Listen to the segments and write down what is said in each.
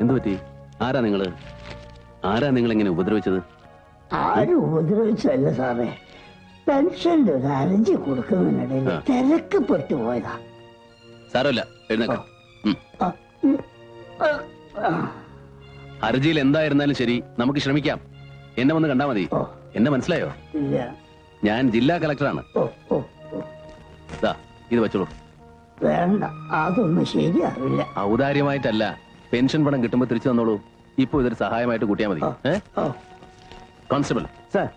എന്തു പറ്റി? ആരാ നിങ്ങൾ? ആരാ നിങ്ങൾ എങ്ങനെ ഉപദ്രവിച്ചത്? ആരും ഉപദ്രവിച്ചല്ല സാറേ. പെൻഷന്റെ ഒരു അരഞ്ചി കൊടുക്കുന്നതിനിടയിൽ. തിരക്ക് സാരമില്ല എഴുന്നേക്കാം. ഹർജിയിൽ എന്തായിരുന്നാലും ശരി നമുക്ക് ശ്രമിക്കാം. എന്നെ വന്ന് കണ്ടാ മതി. എന്നെ മനസ്സിലായോ? ഞാൻ ജില്ലാ കളക്ടറാണ് ഇത് വെച്ചോളൂ. വേണ്ട അതൊന്നും ശരിയാവില്ല ഔദാര്യമായിട്ടല്ല. പെൻഷൻ പണം കിട്ടുമ്പോ തിരിച്ചു തന്നോളൂ. ഇപ്പൊ ഇതൊരു സഹായമായിട്ട് കൂട്ടിയാ മതി. ഏ? കോൺസ്റ്റബിൾ. സാർ.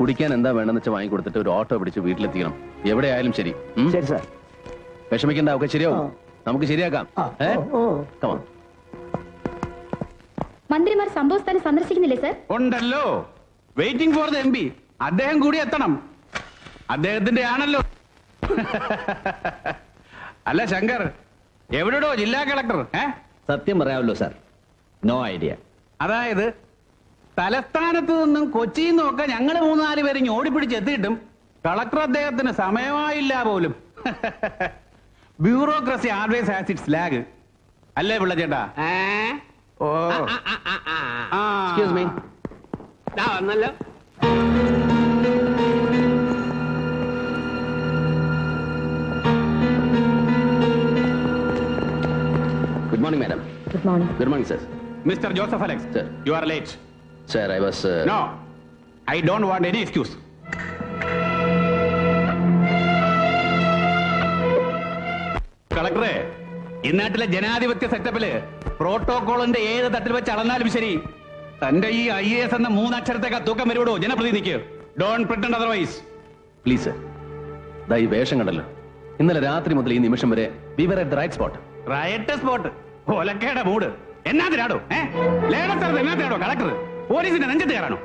കുടിക്കാൻ എന്താ വേണ്ടെന്ന് വെച്ചാൽ വാങ്ങി കൊടുത്തിട്ട് ഒരു ഓട്ടോ പിടിച്ച് വീട്ടിലെത്തിക്കണം. എവിടെ ആയാലും ശരി. ഉം? ശരി സാർ. വിഷമിക്കണ്ട ഒക്കെ ശരിയാവും. നമുക്ക് ശരിയാക്കാം. ആ. ഏ? ഓ, ഓ. കമാ മന്ത്രിമാർ സംഭവസ്ഥാനം സന്ദർശിക്കുന്നില്ലേ സർ? ഉണ്ടല്ലോ. Waiting for the M P അദ്ദേഹം കൂടി എത്തണം. അദ്ദേഹത്തിന്റെ ആണല്ലോ. അല്ല ശങ്കർ എവിടെയോ ജില്ലാ കളക്ടർ. ഏ? സത്യം പറയാമല്ലോ സാർ. നോ ഐഡിയ അതായത് തലസ്ഥാനത്ത് നിന്നും കൊച്ചിയിൽ നിന്നൊക്കെ ഞങ്ങൾ മൂന്നാൽ പേര് ഇങ്ങ് ഓടിപ്പിടിച്ച് എത്തിയിട്ടും കളക്ടർ അദ്ദേഹത്തിന് സമയമായില്ല പോലും. Bureaucracy always has its lag അല്ലേ പിള്ള ചേട്ടാ ഓ. ആ വന്നല്ലോ. Morning madam good morning good morning sir mister Joseph Alex Sir. You are late sir I was no I don't want any excuse കളക്ടറെ ഇന്നാട്ടിലെ ജനാധിപത്യ സെറ്റപ്പിൽ പ്രോട്ടോകോളിന്റെ ഏത് തട്ടിൽ വെച്ച് അളന്നാലും ശരി തന്റെ ഈ ഐ എസ് എന്ന മൂന്നക്ഷരത്തേക്കാ തൂക്കം വരുവിടോ ജനപ്രതിനിധിക്ക്. Don't pretend otherwise please sir ദാ ഈ വേഷം കണ്ടല്ലോ. ഇന്നലെ രാത്രി മുതൽ ഈ നിമിഷം വരെ വിവർ at the right spot right spot ഒലക്കയുടെ മൂട്. എന്നാത്തിനാടോ? ഏ? ലേലസ്ഥലത്ത് എന്നാത്തിനാടോ കളക്ടർ പോലീസിന്റെ നെഞ്ചത്ത് കയറാണോ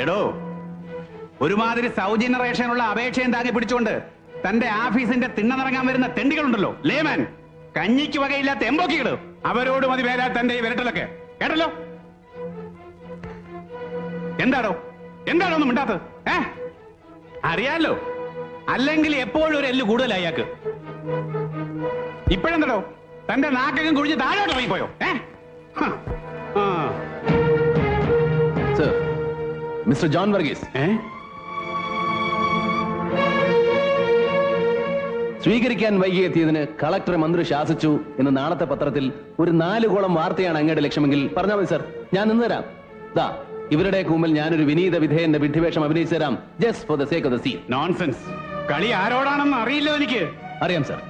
എടോ ഒരുമാതിരി സൗജന്യ റേഷനുള്ള അപേക്ഷയും താങ്ങി പിടിച്ചുകൊണ്ട് തന്റെ ഓഫീസിന്റെ തിണ്ണനിറങ്ങാൻ വരുന്ന തെണ്ടികളുണ്ടല്ലോ ലേമാൻ. കഞ്ഞിക്ക് വകയില്ലാത്ത എമ്പോക്കികൾ അവരോട് മതി വേലാ തന്റെ ഈ വിരട്ടലൊക്കെ. കേട്ടല്ലോ? എന്താടോ? എന്താണോ ഒന്നും മിണ്ടാത്തത്? ഏ? അറിയാലോ? അല്ലെങ്കിൽ എപ്പോഴും ഒരു എല്ല് കൂടുതലായി അയാൾക്ക് ഇപ്പോഴെന്തടോ? തന്റെ നാക്കകം കുഴിഞ്ഞ് താഴോട്ട് ഇറങ്ങിപ്പോയോ? ഏ. Sir mister John Varghese. ഏ? സ്വീകരിക്കാൻ വൈകിയെത്തിയതിന് കളക്ടർ മന്ത്രി ശാസിച്ചു എന്ന് നാളത്തെ പത്രത്തിൽ ഒരു നാല് കോളം വാർത്തയാണ് അങ്ങയുടെ ലക്ഷ്യമെങ്കിൽ പറഞ്ഞാൽ മതി സർ. ഞാൻ നിന്ന് തരാം. ദാ ഇവരുടെ കൂമ്പിൽ ഞാനൊരു വിനീത വിധേയന്റെ വിഡ്ഢിവേഷം അഭിനയിച്ചു തരാം. Just for the sake of the scene nonsense കളി ആരോടാണെന്ന് അറിയില്ലോ എനിക്ക്? അറിയാം സർ.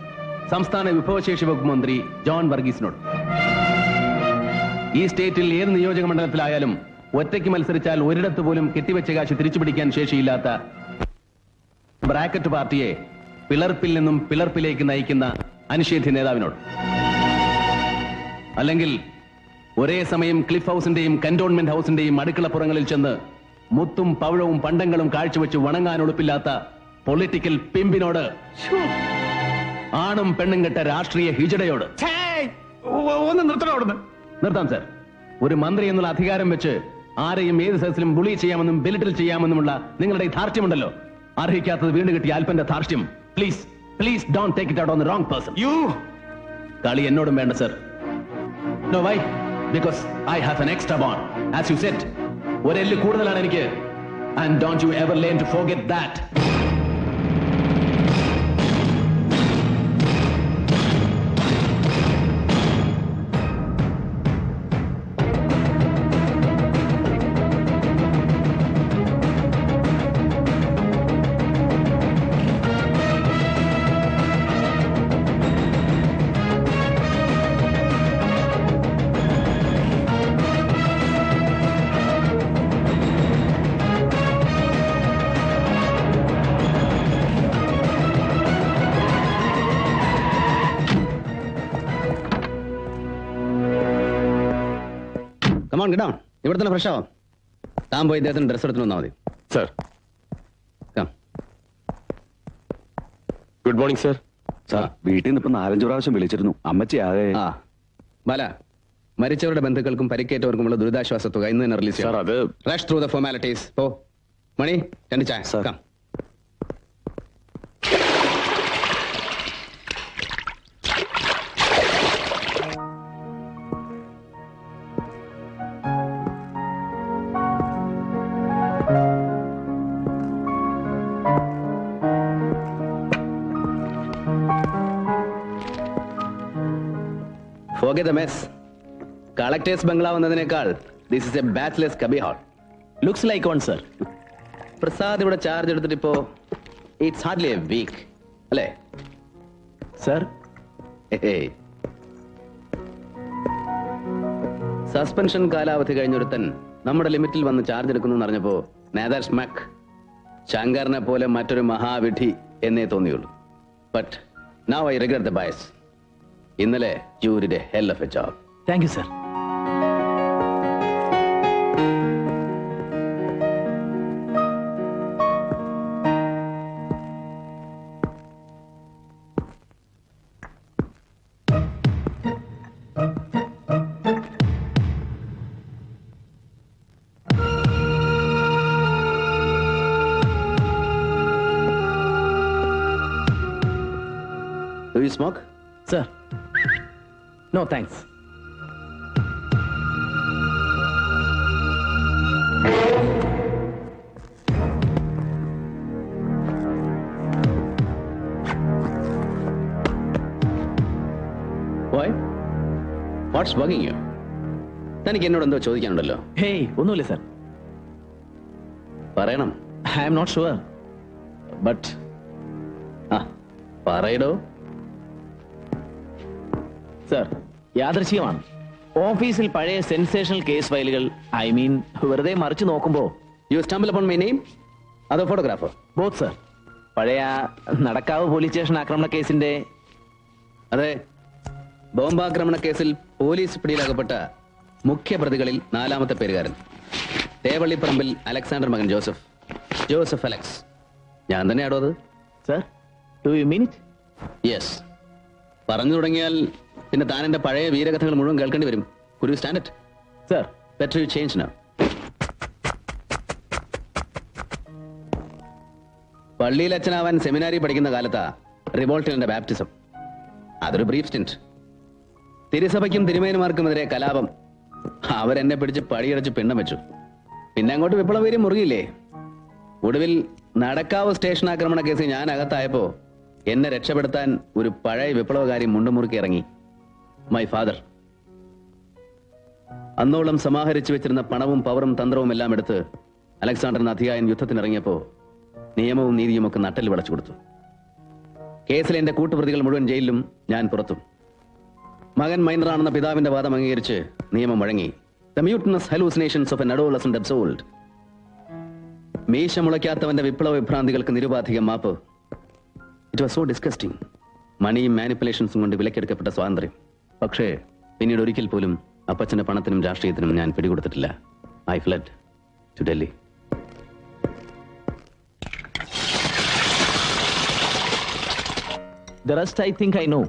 സംസ്ഥാന വിഭവശേഷി വകുപ്പ് മന്ത്രി ജോൺ വർഗീസിനോട്. ഈ സ്റ്റേറ്റിൽ ഏത് നിയോജക മണ്ഡലത്തിലായാലും ഒറ്റയ്ക്ക് മത്സരിച്ചാൽ ഒരിടത്ത് പോലും കെട്ടിവെച്ച കാശ് തിരിച്ചുപിടിക്കാൻ ശേഷിയില്ലാത്ത ബ്രാക്കറ്റ് പാർട്ടിയെ പിളർപ്പിൽ നിന്നും പിളർപ്പിലേക്ക് നയിക്കുന്ന അനിഷേധ്യ നേതാവിനോട്. അല്ലെങ്കിൽ ഒരേ സമയം ക്ലിഫ് ഹൗസിന്റെയും കന്റോൺമെന്റ് ഹൗസിന്റെയും അടുക്കളപ്പുറങ്ങളിൽ ചെന്ന് മുത്തും പവിഴവും പണ്ടങ്ങളും കാഴ്ചവെച്ച് വണങ്ങാൻ ഒളുപ്പില്ലാത്ത പൊളിറ്റിക്കൽ പിമ്പിനോട്. ആണും പെണ്ണും കെട്ട രാഷ്ട്രീയ ഹിജടയോട്. ഒന്ന് നിർത്തണോ അവിടുന്ന്. നിർത്താം സർ. ഒരു മന്ത്രി എന്നുള്ള അധികാരം വെച്ച് ആരെയും ഏത് സെസിലും ബുളി ചെയ്യാമെന്നും ബെലിറ്റിൽ ചെയ്യാമെന്നുമുള്ള നിങ്ങളുടെ ഈ ധാർഷ്ട്യമുണ്ടല്ലോ. അർഹിക്കാത്തത് വീണ്ടും കിട്ടിയ അല്പന്റെ ധാർഷ്ട്യം. Please please don't take it out on wrong person. You. കളി എന്നോടും വേണ്ട sir. No why? Because I have an extra bone. As you said ഒരെല്ല് കൂടുതലാണ് എനിക്ക്. And don't you ever learn to forget that. കിട്ടാം ഇവിടെ തന്നെ ഫ്രഷ് ആവാം. താൻ പോയി ഇദ്ദേഹത്തിന് ഡ്രസ് എടുത്തു വന്നാൽ മതി. Sir come good morning sir sir വീട്ടിൽ നിന്ന് ഇപ്പൊ നാലഞ്ചു പ്രാവശ്യം വിളിച്ചിരുന്നു. അമ്മച്ചി ആകെ ആ. ബല മരിച്ചവരുടെ ബന്ധുക്കൾക്കും പരിക്കേറ്റവർക്കുമുള്ള ദുരിതാശ്വാസ തുക ഇന്ന് തന്നെ റിലീസ് ചെയ്യാം. അത് റഷ് ത്രൂ ദ ഫോർമാലിറ്റീസ് ഓ മണി രണ്ട് ചായ. Sir. Come the mess collector's ബംഗ്ലാവ് എന്നതിനേക്കാൾ this is a bachelor's cubby hole looks like on sir Prasad ഇവിടെ ചാർജ് എടുത്തിട്ട് ഇപ്പോ ഇറ്റ്സ് ഹാർഡ്ലി എ വീക്ക് അല്ലേ? സർ സസ്പെൻഷൻ കാലാവധി കഴിഞ്ഞൊരുത്തൻ നമ്മുടെ ലിമിറ്റിൽ വന്ന് ചാർജ് എടുക്കുന്നു എന്ന് അറിഞ്ഞപ്പോ നേതാർ സ്മക് ശങ്കറിനെ പോലെ മറ്റൊരു മഹാവിധി എന്നേ തോന്നിയുള്ളൂ. But now I regret the bias ഇന്നലെ you did a hell of a job thank you sir Do you smoke? Sir no thanks what's bugging you തനിക്ക് എന്നോട് എന്തോ ചോദിക്കാനുണ്ടല്ലോ. ഹേയ് ഒന്നുമില്ല സർ. പറയണം. I am not sure but ആ പറയടോ. സർ യാദൃശ്ചികമാണ്. ഓഫീസിൽ പഴയ സെൻസേഷണൽ കേസ് ഫയലുകൾ ഐ മീൻ വെറുതെ മറിച്ച് നോക്കുമ്പോ. You stumble upon my name അതോ ഫോട്ടോഗ്രാഫർ ബോത്ത് സർ. പഴയ നടക്കാവ് പോലീസ് സ്റ്റേഷൻ ആക്രമണ കേസിന്റെ അതെ. ബോംബാക്രമണ കേസിൽ പോലീസ് പിടിയിലകപ്പെട്ട മുഖ്യ പ്രതികളിൽ നാലാമത്തെ പേരുകാരൻ. തേവള്ളിപ്പറമ്പിൽ അലക്സാണ്ടർ മകൻ ജോസഫ്. ജോസഫ് അലക്സ്. ഞാൻ തന്നെയാണോ അത്? Sir do you mean it yes പറഞ്ഞു തുടങ്ങിയാൽ പിന്നെ താൻ എന്റെ പഴയ വീരകഥകൾ മുഴുവൻ കേൾക്കേണ്ടി വരും. ഒരു standard sir better you change now പള്ളിയിൽ അച്ഛനാവാൻ സെമിനാരി പഠിക്കുന്ന കാലത്താ റിവോൾട്ടിന്റെ ബാപ്റ്റിസം അതൊരു ബ്രീഫ് സ്റ്റിന്റ് തിരുസഭയ്ക്കും തിരുമേനുമാർക്കുമെതിരെ കലാപം. അവരെന്നെ പിടിച്ച് പടിയടച്ച് പിണ്ണം വെച്ചു. പിന്നെ അങ്ങോട്ട് വിപ്ലവീര്യം മുറുകിയില്ലേ? ഒടുവിൽ നടക്കാവ് സ്റ്റേഷൻ ആക്രമണ കേസിൽ ഞാൻ അകത്തായപ്പോ എന്നെ രക്ഷപ്പെടുത്താൻ ഒരു പഴയ വിപ്ലവകാരി മുണ്ടുമുറുക്കി ഇറങ്ങി. മൈ ഫാദർ അന്നോളം സമാഹരിച്ചു വെച്ചിരുന്ന പണവും പവറും തന്ത്രവും എല്ലാം എടുത്ത് അലക്സാണ്ടർ അധികായൻ യുദ്ധത്തിനിറങ്ങിയപ്പോ നിയമവും നീതിയും ഒക്കെ നട്ടൽ വിളച്ചു കൊടുത്തു. കേസിലെ എന്റെ കൂട്ടുപ്രതികൾ മുഴുവൻ ജയിലിലും ഞാൻ പുറത്തും. മകൻ മൈനറാണെന്ന പിതാവിന്റെ വാദം അംഗീകരിച്ച് നിയമം വഴങ്ങി. ദ മീശ മുളയ്ക്കാത്തവന്റെ വിപ്ലവ വിഭ്രാന്തികൾക്ക് നിരുപാധികം മാപ്പ്. ഇറ്റ് വാസ് സോ ഡിസ്കസ്റ്റിംഗ് മണിയും മാനിപ്പുലേഷൻസും കൊണ്ട് വിലക്കെടുക്കപ്പെട്ട സ്വാതന്ത്ര്യം. പക്ഷേ പിന്നീട് ഒരിക്കൽ പോലും അപ്പച്ചന്റെ പണത്തിനും രാഷ്ട്രീയത്തിനും ഞാൻ പിടികൊടുത്തിട്ടില്ല. I fled to Delhi. The rest I think I know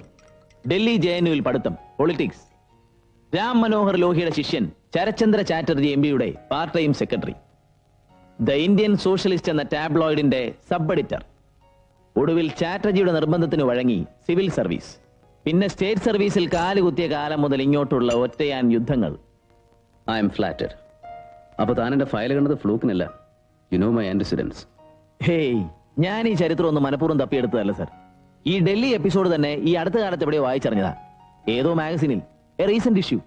Delhi J N യുവിൽ പഠിത്തം പൊളിറ്റിക്സ് രാം മനോഹർ ലോഹിയുടെ ശിഷ്യൻ ശരചന്ദ്ര ചാറ്റർജി എം പിയുടെ part time secretary the Indian socialist എന്ന ടാബ്ലോയിഡിന്റെ സബ് എഡിറ്റർ ഒടുവിൽ ചാറ്റർജിയുടെ നിർബന്ധത്തിന് വഴങ്ങി സിവിൽ സർവീസ് പിന്നെ സ്റ്റേറ്റ് സർവീസിൽ കാലുകുത്തിയ കാലം മുതൽ ഇങ്ങോട്ടുള്ള ഒറ്റയാൻ യുദ്ധങ്ങൾ. ഐ എം ഫ്ലാറ്റഡ് അപ്പൊ താൻ എന്റെ ഫയൽ കണ്ടത് ഫ്ലൂക്കിനല്ല. യു നോ മൈ ആന്റിസിഡൻസ് ഹേയ് ഞാൻ ഈ ചരിത്രം ഒന്ന് മനഃപൂർവം തപ്പിയെടുത്തതല്ല സർ ഈ ഡൽഹി എപ്പിസോഡ് തന്നെ ഈ അടുത്ത കാലത്ത് എവിടെയോ വായിച്ചറിഞ്ഞതാ. ഏതോ മാഗസിനിൽ എ റീസെന്റ് ഇഷ്യൂ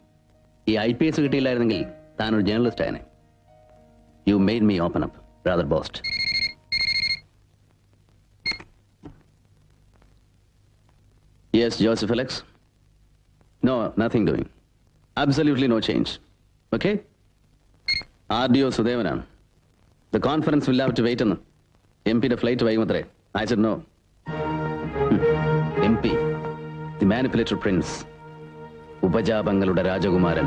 ഈ ഐ പി എസ് കിട്ടിയില്ലായിരുന്നെങ്കിൽ താൻ ഒരു journalist ആയനെ. You made me open up brother boast yes Joseph Alex no nothing doing absolutely no change okay R D O സുദേവനാണ് the conference will have to wait എന്ന് M പിയുടെ flight വൈകുമത്രേ I said no M P the manipulator prince ഉപജാപങ്ങളുടെ രാജകുമാരൻ.